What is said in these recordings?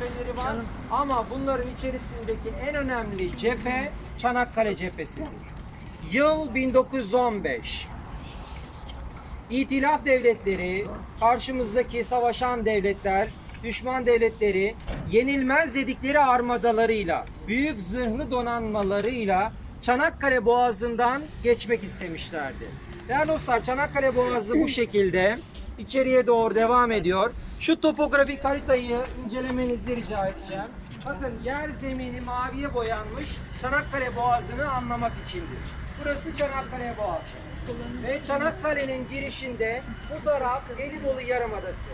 cepheleri var. Ama bunların içerisindeki en önemli cephe Çanakkale cephesidir. Yıl 1915. İtilaf devletleri, karşımızdaki savaşan devletler, düşman devletleri yenilmez dedikleri armadalarıyla, büyük zırhlı donanmalarıyla Çanakkale Boğazı'ndan geçmek istemişlerdi. Değerli dostlar Çanakkale Boğazı bu şekilde içeriye doğru devam ediyor. Şu topografik haritayı incelemenizi rica edeceğim. Bakın yer zemini maviye boyanmış Çanakkale Boğazı'nı anlamak içindir. Burası Çanakkale Boğazı. Ve Çanakkale'nin girişinde bu taraf Gelibolu Yarımadası.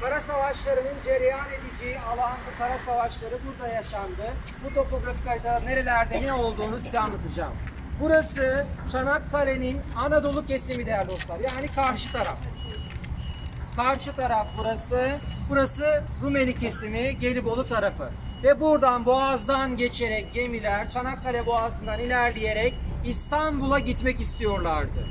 Kara savaşlarının cereyan edeceği alan kara savaşları burada yaşandı. Bu topografik haritada nerelerde ne olduğunu size anlatacağım. Burası Çanakkale'nin Anadolu kesimi değerli dostlar. Yani karşı taraf. Karşı taraf burası. Burası Rumeli kesimi, Gelibolu tarafı. Ve buradan Boğaz'dan geçerek gemiler Çanakkale Boğazı'ndan ilerleyerek İstanbul'a gitmek istiyorlardı.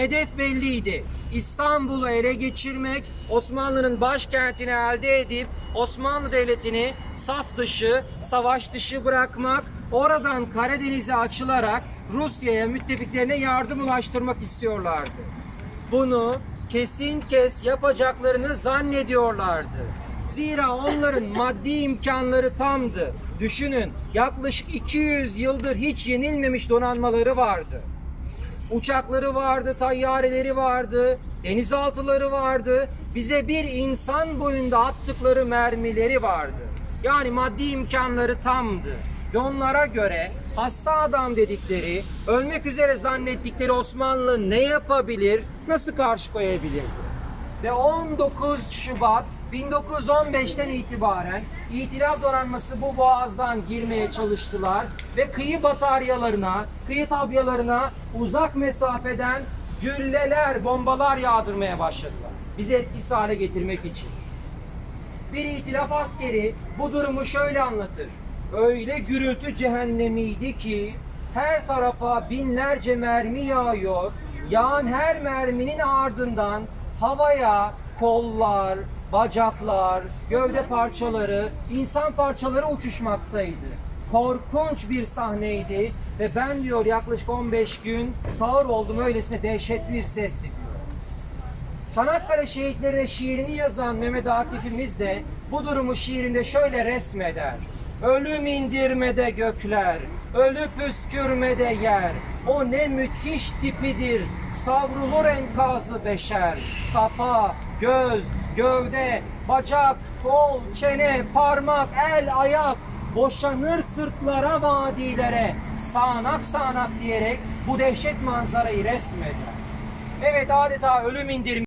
Hedef belliydi. İstanbul'u ele geçirmek, Osmanlı'nın başkentini elde edip Osmanlı Devleti'ni saf dışı, savaş dışı bırakmak, oradan Karadeniz'e açılarak Rusya'ya, müttefiklerine yardım ulaştırmak istiyorlardı. Bunu kesin kes yapacaklarını zannediyorlardı. Zira onların maddi imkanları tamdı. Düşünün yaklaşık 200 yıldır hiç yenilmemiş donanmaları vardı. Uçakları vardı, tayyareleri vardı, denizaltıları vardı. Bize bir insan boyunda attıkları mermileri vardı. Yani maddi imkanları tamdı. Ve onlara göre hasta adam dedikleri, ölmek üzere zannettikleri Osmanlı ne yapabilir, nasıl karşı koyabilirdi? Ve 19 Şubat 1915'ten itibaren İtilaf donanması bu boğazdan girmeye çalıştılar ve kıyı bataryalarına, kıyı tabyalarına uzak mesafeden gülleler, bombalar yağdırmaya başladılar. Bizi etkisiz hale getirmek için. Bir itilaf askeri bu durumu şöyle anlatır. Öyle gürültü cehennemiydi ki her tarafa binlerce mermi yağıyor. Yağan her merminin ardından havaya kollar, bacaklar, gövde parçaları, insan parçaları uçuşmaktaydı. Korkunç bir sahneydi ve ben diyor yaklaşık 15 gün sağır oldum öylesine dehşetli bir sesti diyor. Çanakkale şehitlerine şiirini yazan Mehmet Akif'imiz de bu durumu şiirinde şöyle resmeder. Ölüm indirmede gökler, ölü püskürmede yer. O ne müthiş tipidir, savrulur enkazı beşer. Kafa, göz, gövde, bacak, kol, çene, parmak, el, ayak. Boşanır sırtlara, vadilere, sağanak sağanak diyerek bu dehşet manzarayı resmeder. Evet adeta ölüm indirmiş.